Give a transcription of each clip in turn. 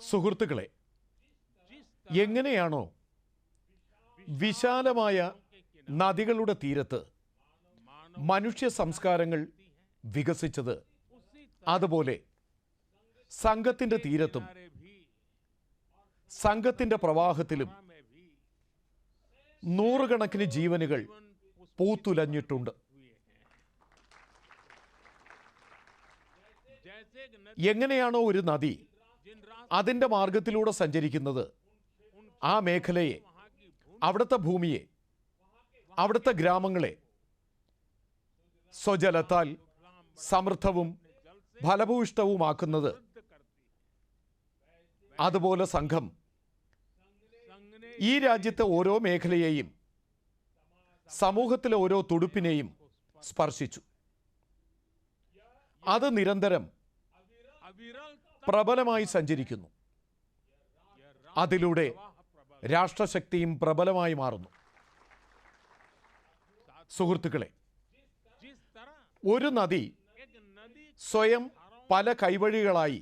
സുഹൃത്തുക്കളെ എങ്ങനെയാണോ വിശാലമായ നദികളുടെ തീരത്ത് മനുഷ്യ സംസ്കാരങ്ങൾ വികസിച്ചത് അതുപോലെ സംഘത്തിന്റെ തീരത്തും സംഘത്തിന്റെ പ്രവാഹത്തിലും നൂറുകണക്കിന് ജീവനുകൾ പൂത്തുലഞ്ഞിട്ടുണ്ട്. എങ്ങനെയാണോ ഒരു നദി അതിന്റെ മാർഗത്തിലൂടെ സഞ്ചരിക്കുന്നത് ആ മേഖലയെ അവിടുത്തെ ഭൂമിയെ അവിടുത്തെ ഗ്രാമങ്ങളെ സ്വജലത്താൽ സമൃദ്ധവും ഫലഭൂയിഷ്ടവുമാക്കുന്നത് അതുപോലെ സംഘം ഈ രാജ്യത്തെ ഓരോ മേഖലയെയും സമൂഹത്തിലെ ഓരോ തുടുപ്പിനെയും സ്പർശിച്ചു. അത് നിരന്തരം പ്രബലമായി സഞ്ചരിക്കുന്നു. അതിലൂടെ രാഷ്ട്രശക്തിയും പ്രബലമായി മാറുന്നു. സുഹൃത്തുക്കളെ ഒരു നദി സ്വയം പല കൈവഴികളായി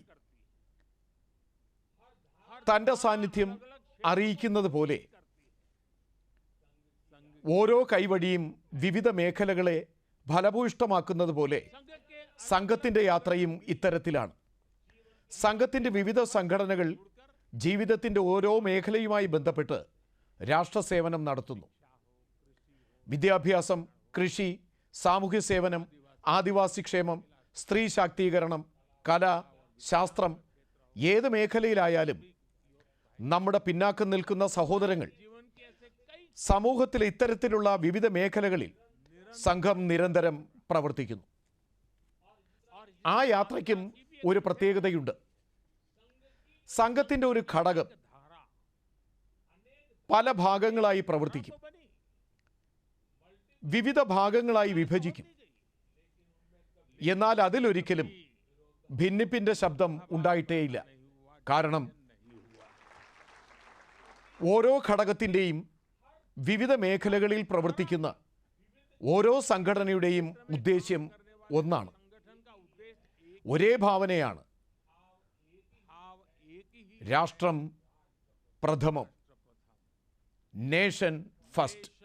തന്റെ സാന്നിധ്യം അറിയിക്കുന്നത് പോലെ ഓരോ കൈവഴിയും വിവിധ മേഖലകളെ ഫലഭൂയിഷ്ടമാക്കുന്നത് പോലെ സംഘത്തിന്റെ യാത്രയും ഇത്തരത്തിലാണ്. സംഘത്തിന്റെ വിവിധ സംഘടനകൾ ജീവിതത്തിന്റെ ഓരോ മേഖലയുമായി ബന്ധപ്പെട്ട് രാഷ്ട്രസേവനം നടത്തുന്നു. വിദ്യാഭ്യാസം കൃഷി സാമൂഹ്യ സേവനം ആദിവാസി ക്ഷേമം സ്ത്രീ ശാക്തീകരണം കല ശാസ്ത്രം ഏത് മേഖലയിലായാലും നമ്മുടെ പിന്നാക്കം നിൽക്കുന്ന സഹോദരങ്ങൾ സമൂഹത്തിലെ ഇത്തരത്തിലുള്ള വിവിധ മേഖലകളിൽ സംഘം നിരന്തരം പ്രവർത്തിക്കുന്നു. ആ യാത്രയ്ക്കും ഒരു പ്രത്യേകതയുണ്ട്. സംഘത്തിന്റെ ഒരു ഘടകം പല ഭാഗങ്ങളായി പ്രവർത്തിക്കും. വിവിധ ഭാഗങ്ങളായി വിഭജിക്കും. എന്നാൽ അതിലൊരിക്കലും ഭിന്നിപ്പിന്റെ ശബ്ദം ഉണ്ടായിട്ടേയില്ല. കാരണം ഓരോ ഘടകത്തിന്റെയും വിവിധ മേഖലകളിൽ പ്രവർത്തിക്കുന്ന ഓരോ സംഘടനയുടെയും ഉദ്ദേശ്യം ഒന്നാണ്. ഒരേ ഭാവനയാണ്. രാഷ്ട്രം പ്രഥമം. Nation first.